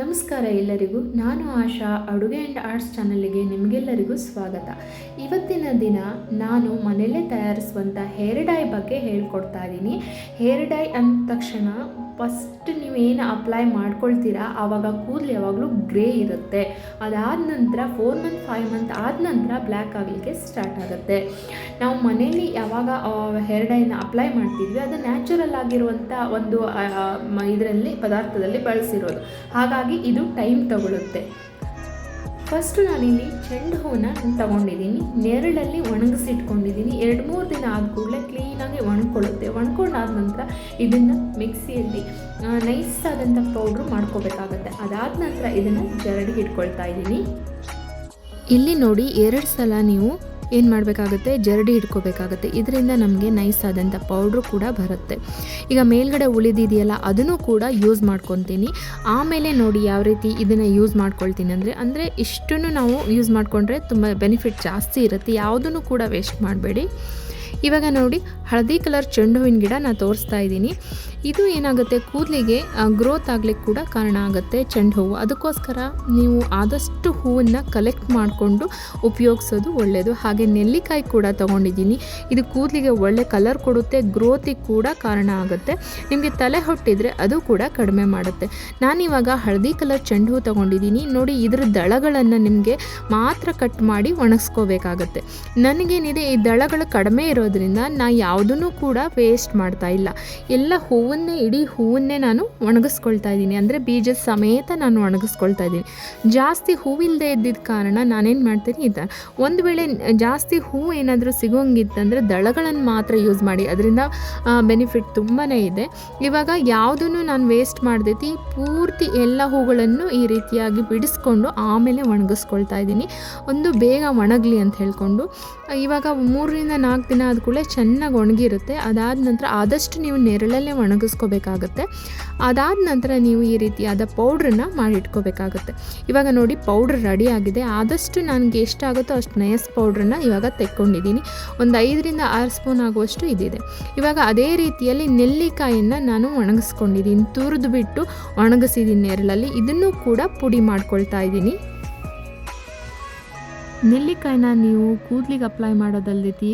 ನಮಸ್ಕಾರ ಎಲ್ಲರಿಗೂ. ನಾನು ಆಶಾ, ಅಡುಗೆ ಆ್ಯಂಡ್ ಆರ್ಟ್ಸ್ ಚಾನಲ್ಗೆ ನಿಮಗೆಲ್ಲರಿಗೂ ಸ್ವಾಗತ. ಇವತ್ತಿನ ದಿನ ನಾನು ಮನೆಯಲ್ಲೇ ತಯಾರಿಸುವಂಥ ಹೇರ್ ಡೈ ಬಗ್ಗೆ ಹೇಳ್ಕೊಡ್ತಾ ಇದ್ದೀನಿ. ಹೇರ್ ಡೈ ಅಂದ ತಕ್ಷಣ ಫಸ್ಟ್ ನೀವೇನು ಅಪ್ಲೈ ಮಾಡ್ಕೊಳ್ತೀರಾ, ಆವಾಗ ಕೂದಲು ಯಾವಾಗಲೂ ಗ್ರೇ ಇರುತ್ತೆ. ಅದಾದ ನಂತರ ಫೋರ್ ಮಂತ್ ಫೈವ್ ಮಂತ್ ಆದ ನಂತರ ಬ್ಲ್ಯಾಕ್ ಆಗಲಿಕ್ಕೆ ಸ್ಟಾರ್ಟ್ ಆಗುತ್ತೆ. ನಾವು ಮನೆಯಲ್ಲಿ ಯಾವಾಗ ಹೇರ್ ಡೈನ ಅಪ್ಲೈ ಮಾಡ್ತಿದ್ವಿ, ಅದು ನ್ಯಾಚುರಲ್ ಆಗಿರುವಂಥ ಒಂದು ಇದರಲ್ಲಿ, ಪದಾರ್ಥದಲ್ಲಿ ಬಳಸಿರೋದು. ಹಾಗಾಗಿ ಇದು ಟೈಮ್ ತಗೊಳ್ಳುತ್ತೆ ಫಸ್ಟು ನಾನಿಲ್ಲಿ ಚೆಂಡು ಹೂವನ್ನ ತಗೊಂಡಿದ್ದೀನಿ. ನೆರಳಲ್ಲಿ ಒಣಗಿಸಿಟ್ಕೊಂಡಿದ್ದೀನಿ. ಎರಡು ಮೂರು ದಿನ ಆದ ಕೂಡಲೇ ನಂತರ ಇದನ್ನು ಮಿಕ್ಸಿಯಲ್ಲಿ ನೈಸ್ ಆದಂಥ ಪೌಡ್ರು ಮಾಡ್ಕೋಬೇಕಾಗತ್ತೆ. ಅದಾದ ನಂತರ ಇದನ್ನು ಜರಡಿ ಇಟ್ಕೊಳ್ತಾ ಇದ್ದೀನಿ. ಇಲ್ಲಿ ನೋಡಿ ಎರಡು ಸಲ ನೀವು ಏನು ಮಾಡಬೇಕಾಗುತ್ತೆ? ಜರಡಿ ಇಟ್ಕೋಬೇಕಾಗುತ್ತೆ ಇದರಿಂದ ನಮಗೆ ನೈಸ್ ಆದಂಥ ಪೌಡ್ರು ಕೂಡ ಬರುತ್ತೆ. ಈಗ ಮೇಲ್ಗಡೆ ಉಳಿದಿದೆಯಲ್ಲ, ಅದನ್ನು ಕೂಡ ಯೂಸ್ ಮಾಡ್ಕೊತೀನಿ. ಆಮೇಲೆ ನೋಡಿ ಯಾವ ರೀತಿ ಇದನ್ನು ಯೂಸ್ ಮಾಡ್ಕೊಳ್ತೀನಿ ಅಂದರೆ ಅಂದರೆ ಇಷ್ಟನ್ನು ನಾವು ಯೂಸ್ ಮಾಡಿಕೊಂಡ್ರೆ ತುಂಬ ಬೆನಿಫಿಟ್ ಜಾಸ್ತಿ ಇರುತ್ತೆ. ಯಾವುದನ್ನು ಕೂಡ ವೇಸ್ಟ್ ಮಾಡಬೇಡಿ. ಇವಾಗ ನೋಡಿ ಹಳದಿ ಕಲರ್ ಚೆಂಡು ಹೂವಿನ ಗಿಡ ನಾನು ತೋರಿಸ್ತಾ ಇದ್ದೀನಿ. ಇದು ಏನಾಗುತ್ತೆ? ಕೂದಲಿಗೆ ಗ್ರೋತ್ ಆಗಲಿಕ್ಕೆ ಕೂಡ ಕಾರಣ ಆಗುತ್ತೆ ಚೆಂಡು ಹೂವು ಅದಕ್ಕೋಸ್ಕರ ನೀವು ಆದಷ್ಟು ಹೂವನ್ನು ಕಲೆಕ್ಟ್ ಮಾಡಿಕೊಂಡು ಉಪಯೋಗಿಸೋದು ಒಳ್ಳೆಯದು ಹಾಗೆ ನೆಲ್ಲಿಕಾಯಿ ಕೂಡ ತೊಗೊಂಡಿದ್ದೀನಿ. ಇದು ಕೂದಲಿಗೆ ಒಳ್ಳೆ ಕಲರ್ ಕೊಡುತ್ತೆ ಗ್ರೋತಿಗೆ ಕೂಡ ಕಾರಣ ಆಗುತ್ತೆ. ನಿಮಗೆ ತಲೆ ಹೊಟ್ಟಿದ್ರೆ ಅದು ಕೂಡ ಕಡಿಮೆ ಮಾಡುತ್ತೆ. ನಾನಿವಾಗ ಹಳದಿ ಕಲರ್ ಚೆಂಡು ಹೂ ತೊಗೊಂಡಿದ್ದೀನಿ. ನೋಡಿ ಇದರ ದಳಗಳನ್ನು ನಿಮಗೆ ಮಾತ್ರ ಕಟ್ ಮಾಡಿ ಒಣಗಿಸ್ಕೋಬೇಕಾಗತ್ತೆ. ನನಗೇನಿದೆ, ಈ ದಳಗಳು ಕಡಿಮೆ ಇರೋದ್ರಿಂದ ನಾ ಯಾವುದನ್ನು ಕೂಡ ವೇಸ್ಟ್ ಮಾಡ್ತಾ ಇಲ್ಲ. ಎಲ್ಲ ಹೂವನ್ನೇ, ಇಡೀ ಹೂವನ್ನೇ ನಾನು ಒಣಗಿಸ್ಕೊಳ್ತಾ ಇದ್ದೀನಿ. ಅಂದರೆ ಬೀಜ ಸಮೇತ ನಾನು ಒಣಗಿಸ್ಕೊಳ್ತಾ ಇದ್ದೀನಿ. ಜಾಸ್ತಿ ಹೂವಿಲ್ಲದೆ ಇದ್ದಿದ್ದ ಕಾರಣ ನಾನೇನು ಮಾಡ್ತೀನಿ ಇದು ಒಂದು ವೇಳೆ ಜಾಸ್ತಿ ಹೂವು ಏನಾದರೂ ಸಿಗೋಂಗಿತ್ತಂದರೆ ದಳಗಳನ್ನು ಮಾತ್ರ ಯೂಸ್ ಮಾಡಿ. ಅದರಿಂದ ಬೆನಿಫಿಟ್ ತುಂಬಾ ಇದೆ. ಇವಾಗ ಯಾವುದನ್ನು ನಾನು ವೇಸ್ಟ್ ಮಾಡ್ದೈತಿ ಪೂರ್ತಿ ಎಲ್ಲ ಹೂಗಳನ್ನು ಈ ರೀತಿಯಾಗಿ ಬಿಡಿಸ್ಕೊಂಡು ಆಮೇಲೆ ಒಣಗಿಸ್ಕೊಳ್ತಾ ಇದ್ದೀನಿ. ಒಂದು ಬೇಗ ಒಣಗಲಿ ಅಂತ ಹೇಳ್ಕೊಂಡು. ಇವಾಗ ಮೂರರಿಂದ ನಾಲ್ಕು ದಿನ ಆದ ಕೂಡಲೇ ಚೆನ್ನಾಗಿ ಒಣಗಿರುತ್ತೆ. ಅದಾದ ನಂತರ ಆದಷ್ಟು ನೀವು ನೆರಳಲ್ಲೇ ಒಣಗಿಸ್ಕೋಬೇಕಾಗತ್ತೆ. ಅದಾದ ನಂತರ ನೀವು ಈ ರೀತಿಯಾದ ಪೌಡ್ರನ್ನ ಮಾಡಿಟ್ಕೋಬೇಕಾಗುತ್ತೆ. ಇವಾಗ ನೋಡಿ ಪೌಡ್ರ್ ರೆಡಿ ಆಗಿದೆ. ಆದಷ್ಟು ನನಗೆ ಎಷ್ಟಾಗುತ್ತೋ ಅಷ್ಟು ನಯಸ್ ಪೌಡ್ರನ್ನ ಇವಾಗ ತೆಕ್ಕೊಂಡಿದ್ದೀನಿ. ಒಂದು ಐದರಿಂದ ಆರು ಸ್ಪೂನ್ ಆಗುವಷ್ಟು ಇದಿದೆ. ಇವಾಗ ಅದೇ ರೀತಿಯಲ್ಲಿ ನೆಲ್ಲಿಕಾಯಿಯನ್ನು ನಾನು ಒಣಗಿಸ್ಕೊಂಡಿದ್ದೀನಿ. ತುರಿದು ಬಿಟ್ಟು ಒಣಗಿಸಿದ್ದೀನಿ ನೆರಳಲ್ಲಿ. ಇದನ್ನು ಕೂಡ ಪುಡಿ ಮಾಡ್ಕೊಳ್ತಾ ಇದ್ದೀನಿ. ನೆಲ್ಲಿಕಾಯಿನ ನೀವು ಕೂದಲಿಗೆ ಅಪ್ಲೈ ಮಾಡೋದಲ್ಲದೆ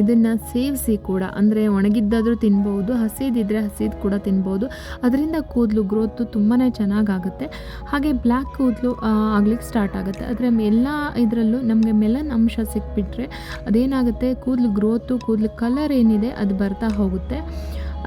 ಇದನ್ನು ಸೇವಿಸಿ ಕೂಡ, ಅಂದರೆ ಒಣಗಿದ್ದಾದರೂ ತಿನ್ಬೋದು ಹಸಿದಿದ್ದರೆ ಹಸಿದು ಕೂಡ ತಿನ್ಬೋದು. ಅದರಿಂದ ಕೂದಲು ಗ್ರೋತು ತುಂಬಾ ಚೆನ್ನಾಗಾಗುತ್ತೆ. ಹಾಗೆ ಬ್ಲ್ಯಾಕ್ ಕೂದಲು ಆಗ್ಲಿಕ್ಕೆ ಸ್ಟಾರ್ಟ್ ಆಗುತ್ತೆ. ಆದರೆ ಎಲ್ಲ ಇದರಲ್ಲೂ ನಮಗೆ ಮೆಲನ್ ಅಂಶ ಸಿಕ್ಬಿಟ್ರೆ ಅದೇನಾಗುತ್ತೆ, ಕೂದಲು ಗ್ರೋತು ಕೂದಲು ಕಲರ್ ಏನಿದೆ, ಅದು ಬರ್ತಾ ಹೋಗುತ್ತೆ.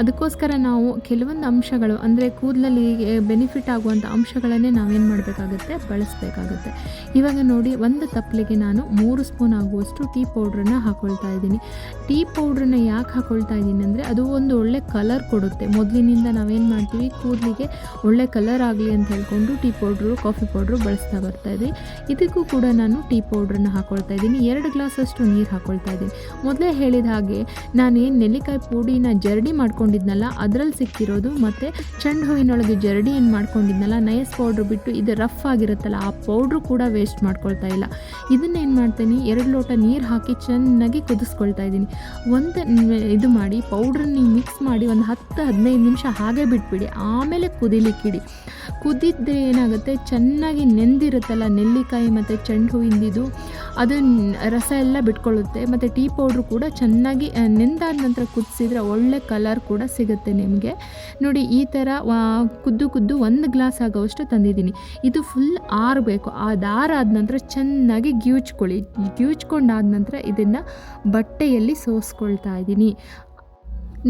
ಅದಕ್ಕೋಸ್ಕರ ನಾವು ಕೆಲವೊಂದು ಅಂಶಗಳು, ಅಂದರೆ ಕೂದಲಲ್ಲಿ ಬೆನಿಫಿಟ್ ಆಗುವಂಥ ಅಂಶಗಳನ್ನೇ ನಾವೇನು ಮಾಡಬೇಕಾಗುತ್ತೆ? ಬಳಸಬೇಕಾಗುತ್ತೆ. ಇವಾಗ ನೋಡಿ, ಒಂದು ತಪ್ಪಲಿಗೆ ನಾನು ಮೂರು ಸ್ಪೂನ್ ಆಗುವಷ್ಟು ಟೀ ಪೌಡ್ರನ್ನ ಹಾಕ್ಕೊಳ್ತಾ ಇದ್ದೀನಿ. ಟೀ ಪೌಡ್ರನ್ನ ಯಾಕೆ ಹಾಕ್ಕೊಳ್ತಾ ಇದ್ದೀನಿ ಅಂದರೆ, ಅದು ಒಂದು ಒಳ್ಳೆ ಕಲರ್ ಕೊಡುತ್ತೆ. ಮೊದಲಿನಿಂದ ನಾವೇನು ಮಾಡ್ತೀವಿ, ಕೂದಲಿಗೆ ಒಳ್ಳೆ ಕಲರ್ ಆಗಲಿ ಅಂತ ಹೇಳ್ಕೊಂಡು ಟೀ ಪೌಡ್ರು ಕಾಫಿ ಪೌಡ್ರು ಬಳಸ್ತಾ ಬರ್ತಾ ಇದ್ದೀನಿ ಇದಕ್ಕೂ ಕೂಡ ನಾನು ಟೀ ಪೌಡ್ರನ್ನ ಹಾಕ್ಕೊಳ್ತಾ ಇದ್ದೀನಿ. ಎರಡು ಗ್ಲಾಸಷ್ಟು ನೀರು ಹಾಕ್ಕೊಳ್ತಾ ಇದ್ದೀನಿ. ಮೊದಲೇ ಹೇಳಿದ ಹಾಗೆ ನಾನೇನು ನೆಲ್ಲಿಕಾಯಿ ಪುಡಿನ ಜರಡಿ ಮಾಡ್ಕೊಂಡು ಮಾಡ್ಕೊಂಡಿದ್ನಲ್ಲ, ಅದರಲ್ಲಿ ಸಿಕ್ತಿರೋದು ಮತ್ತು ಚೆಂಡು ಹೂವಿನೊಳಗೆ ಜರಡಿ ಏನು ಮಾಡ್ಕೊಂಡಿದ್ನಲ್ಲ, ನೈಸ್ ಪೌಡ್ರ್ ಬಿಟ್ಟು ಇದು ರಫ್ ಆಗಿರುತ್ತಲ್ಲ, ಆ ಪೌಡ್ರು ಕೂಡ ವೇಸ್ಟ್ ಮಾಡ್ಕೊಳ್ತಾ ಇಲ್ಲ. ಇದನ್ನ ಏನು ಮಾಡ್ತೀನಿ, ಎರಡು ಲೋಟ ನೀರು ಹಾಕಿ ಚೆನ್ನಾಗಿ ಕುದಿಸ್ಕೊಳ್ತಾ ಇದ್ದೀನಿ. ಒಂದು ಇದು ಮಾಡಿ, ಪೌಡ್ರನ್ನ ಮಿಕ್ಸ್ ಮಾಡಿ ಒಂದು ಹತ್ತು ಹದಿನೈದು ನಿಮಿಷ ಹಾಗೆ ಬಿಟ್ಬಿಡಿ, ಆಮೇಲೆ ಕುದಿಲಿಕ್ಕಿಡಿ. ಕುದಿದ್ರೆ ಏನಾಗುತ್ತೆ, ಚೆನ್ನಾಗಿ ನೆಂದಿರುತ್ತಲ್ಲ, ನೆಲ್ಲಿಕಾಯಿ ಮತ್ತು ಚೆಂಡು ಹೂವಿಂದಿದು ಅದು ರಸ ಎಲ್ಲ ಬಿಟ್ಕೊಳ್ಳುತ್ತೆ. ಮತ್ತು ಟೀ ಪೌಡ್ರು ಕೂಡ ಚೆನ್ನಾಗಿ ನೆಂದಾದ ನಂತರ ಕುದಿಸಿದ್ರೆ ಒಳ್ಳೆ ಕಲರ್ ಕೂಡ ಸಿಗುತ್ತೆ ನಿಮಗೆ. ನೋಡಿ, ಈ ಥರ ಕುದ್ದು ಕುದ್ದು ಒಂದು ಗ್ಲಾಸ್ ಆಗೋವಷ್ಟು ತಂದಿದ್ದೀನಿ. ಇದು ಫುಲ್ ಆರಬೇಕು. ಅದಾರಾದ ನಂತರ ಚೆನ್ನಾಗಿ ಗ್ಯೂಚ್ಕೊಳ್ಳಿ. ಗ್ಯೂಚ್ಕೊಂಡಾದ ನಂತರ ಇದನ್ನು ಬಟ್ಟೆಯಲ್ಲಿ ಸೋಸ್ಕೊಳ್ತಾ ಇದ್ದೀನಿ.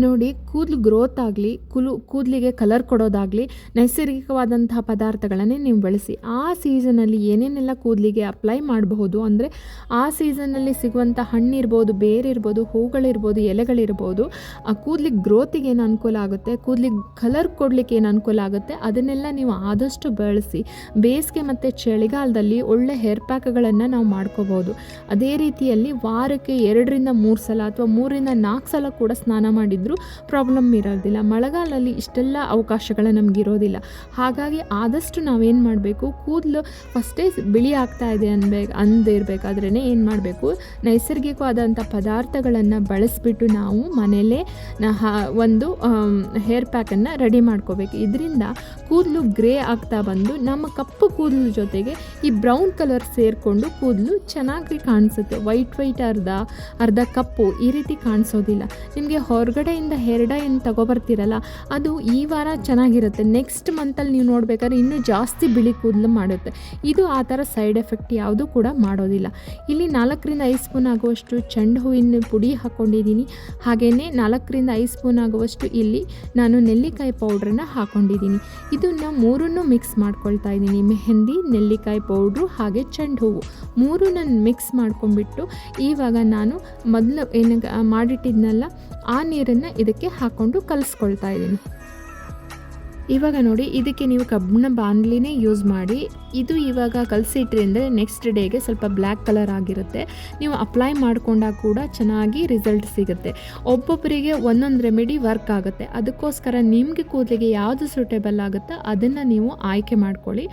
ನೋಡಿ, ಕೂದಲು ಗ್ರೋತ್ ಆಗಲಿ, ಕುಲು, ಕೂದಲಿಗೆ ಕಲರ್ ಕೊಡೋದಾಗಲಿ, ನೈಸರ್ಗಿಕವಾದಂತಹ ಪದಾರ್ಥಗಳನ್ನೇ ನೀವು ಬಳಸಿ. ಆ ಸೀಸನಲ್ಲಿ ಏನೇನೆಲ್ಲ ಕೂದಲಿಗೆ ಅಪ್ಲೈ ಮಾಡಬಹುದು ಅಂದರೆ, ಆ ಸೀಸನಲ್ಲಿ ಸಿಗುವಂಥ ಹಣ್ಣಿರ್ಬೋದು, ಬೇರಿರ್ಬೋದು, ಹೂಗಳಿರ್ಬೋದು, ಎಲೆಗಳಿರ್ಬೋದು, ಆ ಕೂದಲಿಗೆ ಗ್ರೋತಿಗೆ ಏನು ಅನುಕೂಲ ಆಗುತ್ತೆ? ಕೂದಲಿಗೆ ಕಲರ್ ಕೊಡಲಿಕ್ಕೆ ಏನು ಅನುಕೂಲ ಆಗುತ್ತೆ? ಅದನ್ನೆಲ್ಲ ನೀವು ಆದಷ್ಟು ಬಳಸಿ, ಬೇಸಿಗೆ ಮತ್ತು ಚಳಿಗಾಲದಲ್ಲಿ ಒಳ್ಳೆ ಹೇರ್ ಪ್ಯಾಕ್ಗಳನ್ನು ನಾವು ಮಾಡ್ಕೋಬೋದು ಅದೇ ರೀತಿಯಲ್ಲಿ ವಾರಕ್ಕೆ ಎರಡರಿಂದ ಮೂರು ಸಲ ಅಥವಾ ಮೂರರಿಂದ ನಾಲ್ಕು ಸಲ ಕೂಡ ಸ್ನಾನ ಮಾಡಿದ್ದು ಆದರೂ ಪ್ರಾಬ್ಲಮ್ ಇರೋದಿಲ್ಲ. ಮಳೆಗಾಲದಲ್ಲಿ ಇಷ್ಟೆಲ್ಲ ಅವಕಾಶಗಳು ನಮಗಿರೋದಿಲ್ಲ. ಹಾಗಾಗಿ ಆದಷ್ಟು ನಾವೇನು ಮಾಡಬೇಕು? ಕೂದಲು ಫಸ್ಟೇ ಬಿಳಿ ಆಗ್ತಾ ಇದೆ ಅನ್ಬೇಕು ಅಂದಿರಬೇಕಾದ್ರೇ ಏನು ಮಾಡಬೇಕು? ನೈಸರ್ಗಿಕವಾದಂಥ ಪದಾರ್ಥಗಳನ್ನು ಬಳಸಿಬಿಟ್ಟು ನಾವು ಮನೆಯಲ್ಲೇ ಒಂದು ಹೇರ್ ಪ್ಯಾಕನ್ನು ರೆಡಿ ಮಾಡ್ಕೋಬೇಕು. ಇದರಿಂದ ಕೂದಲು ಗ್ರೇ ಆಗ್ತಾ ಬಂದು ನಮ್ಮ ಕಪ್ಪು ಕೂದಲು ಜೊತೆಗೆ ಈ ಬ್ರೌನ್ ಕಲರ್ ಸೇರಿಕೊಂಡು ಕೂದಲು ಚೆನ್ನಾಗಿ ಕಾಣಿಸುತ್ತೆ. ವೈಟ್ ವೈಟ್ ಅರ್ಧ ಅರ್ಧ ಕಪ್ಪು ಈ ರೀತಿ ಕಾಣಿಸೋದಿಲ್ಲ. ನಿಮಗೆ ಹೊರಗಡೆಯಿಂದ ಹೇರ್ ಡೈ ಏನು ತಗೊಬರ್ತೀರಲ್ಲ, ಅದು ಈ ವಾರ ಚೆನ್ನಾಗಿರುತ್ತೆ. ನೆಕ್ಸ್ಟ್ ಮಂತಲ್ಲಿ ನೀವು ನೋಡ್ಬೇಕಾದ್ರೆ ಇನ್ನೂ ಜಾಸ್ತಿ ಬಿಳಿ ಕೂದಲು ಮಾಡುತ್ತೆ. ಇದು ಆ ಥರ ಸೈಡ್ ಎಫೆಕ್ಟ್ ಯಾವುದೂ ಕೂಡ ಮಾಡೋದಿಲ್ಲ. ಇಲ್ಲಿ ನಾಲ್ಕರಿಂದ ಐದು ಸ್ಪೂನ್ ಆಗುವಷ್ಟು ಚೆಂಡು ಹೂವಿನ ಪುಡಿ ಹಾಕ್ಕೊಂಡಿದ್ದೀನಿ ಹಾಗೆಯೇ ನಾಲ್ಕರಿಂದ ಐದು ಸ್ಪೂನ್ ಆಗುವಷ್ಟು ಇಲ್ಲಿ ನಾನು ನೆಲ್ಲಿಕಾಯಿ ಪೌಡ್ರನ್ನ ಹಾಕ್ಕೊಂಡಿದ್ದೀನಿ ಇದನ್ನು ಮೂರನ್ನು ಮಿಕ್ಸ್ ಮಾಡ್ಕೊಳ್ತಾ ಇದ್ದೀನಿ. ಮೆಹಂದಿ, ನೆಲ್ಲಿಕಾಯಿ ಪೌಡ್ರು ಹಾಗೆ ಚೆಂಡು ಹೂವು. ಮೂರು ನಾನು ಮಿಕ್ಸ್ ಮಾಡ್ಕೊಂಡ್ಬಿಟ್ಟು ಇವಾಗ ನಾನು ಮೊದಲು ಏನು ಮಾಡಿಟ್ಟಿದ್ನಲ್ಲ ಆ ನೀರನ್ನು ಇದಕ್ಕೆ ಹಾಕ್ಕೊಂಡು ಕಲಿಸ್ಕೊಳ್ತಾ ಇದ್ದೀನಿ. ಇವಾಗ ನೋಡಿ ಇದಕ್ಕೆ ನೀವು ಕಬ್ಬಿಣ ಬಾಣಲಿನೇ ಯೂಸ್ ಮಾಡಿ ಇದು ಇವಾಗ ಕಲಸಿಟ್ರಿ ಅಂದರೆ ನೆಕ್ಸ್ಟ್ ಡೇಗೆ ಸ್ವಲ್ಪ ಬ್ಲ್ಯಾಕ್ ಕಲರ್ ಆಗಿರುತ್ತೆ. ನೀವು ಅಪ್ಲೈ ಮಾಡಿಕೊಂಡಾಗ ಕೂಡ ಚೆನ್ನಾಗಿ ರಿಸಲ್ಟ್ ಸಿಗುತ್ತೆ. ಒಬ್ಬೊಬ್ಬರಿಗೆ ಒಂದೊಂದು ರೆಮಿಡಿ ವರ್ಕ್ ಆಗುತ್ತೆ. ಅದಕ್ಕೋಸ್ಕರ ನಿಮಗೆ ಕೂದಲಿಗೆ ಯಾವುದು ಸೂಟೇಬಲ್ ಆಗುತ್ತೋ ಅದನ್ನು ನೀವು ಆಯ್ಕೆ ಮಾಡ್ಕೊಳ್ಳಿ.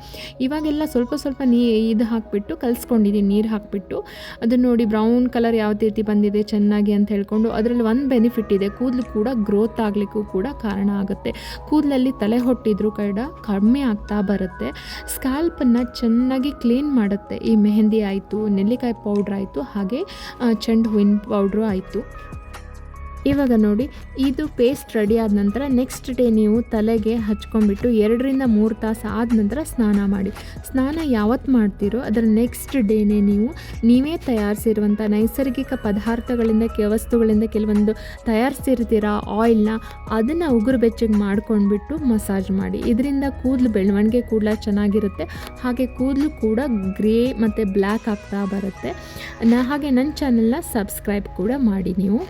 ಇವಾಗೆಲ್ಲ ಸ್ವಲ್ಪ ಸ್ವಲ್ಪ ನೀ ಇದು ಹಾಕಿಬಿಟ್ಟು ಕಲಿಸ್ಕೊಂಡಿದ್ದೀನಿ ನೀರು ಹಾಕಿಬಿಟ್ಟು. ಅದನ್ನು ನೋಡಿ ಬ್ರೌನ್ ಕಲರ್ ಯಾವ ರೀತಿ ಬಂದಿದೆ, ಚೆನ್ನಾಗಿ ಅಂತ ಹೇಳ್ಕೊಂಡು ಅದರಲ್ಲಿ ಒಂದು ಬೆನಿಫಿಟ್ ಇದೆ. ಕೂದಲು ಕೂಡ ಗ್ರೋತ್ ಆಗಲಿಕ್ಕೂ ಕೂಡ ಕಾರಣ ಆಗುತ್ತೆ. ಕೂದಲಲ್ಲಿ ತಲೆ ಹೊಟ್ಟಿದ್ರು ಕಡ ಕಡಿಮೆ ಆಗ್ತಾ ಬರುತ್ತೆ. ಸ್ಕ್ಯಾಲ್ಪನ್ನು ಚೆನ್ನಾಗಿ ಕ್ಲೀನ್ ಮಾಡುತ್ತೆ. ಈ ಮೆಹಂದಿ ಆಯಿತು, ನೆಲ್ಲಿಕಾಯಿ ಪೌಡ್ರ್ ಆಯಿತು, ಹಾಗೆ ಚೆಂಡು ಹೂವಿನ ಪೌಡ್ರು ಆಯಿತು. ಇವಾಗ ನೋಡಿ, ಇದು ಪೇಸ್ಟ್ ರೆಡಿ ಆದ ನಂತರ ನೆಕ್ಸ್ಟ್ ಡೇ ನೀವು ತಲೆಗೆ ಹಚ್ಕೊಂಡ್ಬಿಟ್ಟು ಎರಡರಿಂದ ಮೂರು ತಾಸು ಆದ ನಂತರ ಸ್ನಾನ ಮಾಡಿ. ಸ್ನಾನ ಯಾವತ್ತು ಮಾಡ್ತೀರೋ ಅದರ ನೆಕ್ಸ್ಟ್ ಡೇನೇ ನೀವು, ನೀವೇ ತಯಾರಿಸಿರುವಂಥ ನೈಸರ್ಗಿಕ ಪದಾರ್ಥಗಳಿಂದ ಕೆ, ವಸ್ತುಗಳಿಂದ ಕೆಲವೊಂದು ತಯಾರಿಸಿರ್ತೀರ ಆಯಿಲ್ನ ಅದನ್ನು ಉಗುರು ಬೆಚ್ಚಗೆ ಮಾಡ್ಕೊಂಡ್ಬಿಟ್ಟು ಮಸಾಜ್ ಮಾಡಿ. ಇದರಿಂದ ಕೂದಲು ಬೆಳವಣಿಗೆ ಕೂಡ ಚೆನ್ನಾಗಿರುತ್ತೆ. ಹಾಗೆ ಕೂದಲು ಕೂಡ ಗ್ರೇ ಮತ್ತು ಬ್ಲ್ಯಾಕ್ ಆಗ್ತಾ ಬರುತ್ತೆ. ನಾ, ಹಾಗೆ ನನ್ನ ಚಾನಲ್ನ ಸಬ್ಸ್ಕ್ರೈಬ್ ಕೂಡ ಮಾಡಿ ನೀವು.